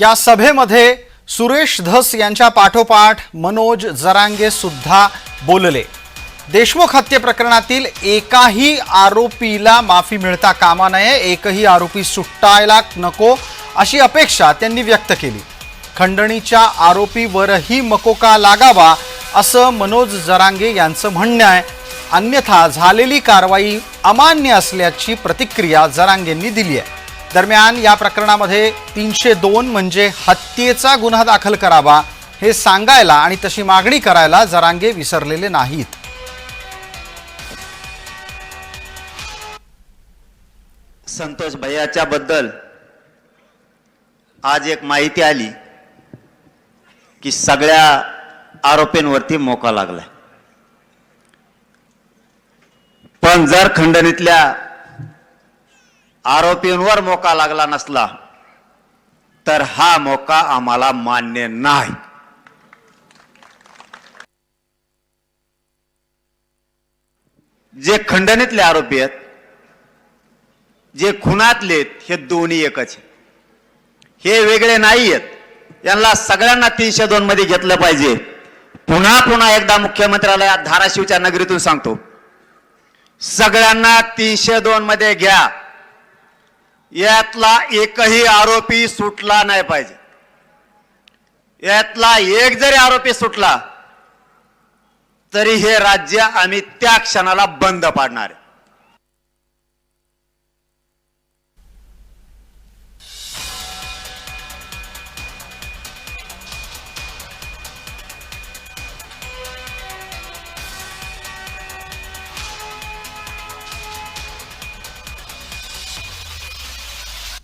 या सभेमध्ये सुरेश धस यांच्या पाठोपाठ मनोज जरांगे सुद्धा बोलले. देशमुख हत्ये प्रकरणातील एकाही आरोपीला माफी मिळता कामा नये एकही आरोपी सुटायला नको अशी अपेक्षा त्यांनी व्यक्त केली. खंडणीच्या आरोपीवरही मकोका लागावा असं मनोज जरांगे यांचं म्हणणं आहे. अन्यथा झालेली कारवाई अमान्य असल्याची प्रतिक्रिया जरांगेंनी दिली आहे. दरम्यान या प्रकरणामध्ये तीनशे दोन म्हणजे हत्येचा गुन्हा दाखल करावा हे सांगायला आणि तशी मागणी करायला जरांगे विसरलेले नाहीत. संतोष भैयाच्या बद्दल आज एक माहिती आली की सगळ्या आरोपींवरती मोका लागलाय. पण जर खंडणीतल्या आरोपींवर मोका लागला नसला तर हा मोका आम्हाला मान्य नाही. जे खंडणीतले आरोपी आहेत जे खुनातले आहेत, हे दोन्ही एकच हे वेगळे नाही आहेत. यांना सगळ्यांना तीनशे दोन मध्ये घेतलं पाहिजे. पुन्हा पुन्हा एकदा मुख्यमंत्र्याला धाराशिवच्या नगरीतून सांगतो. सगळ्यांना तीनशे दोन मध्ये घ्या. यातला एकही आरोपी सुटला नाही पाहिजे. यातला एक जरी आरोपी सुटला तरी हे राज्य आम्ही त्या क्षणाला बंद पाडणार आहे.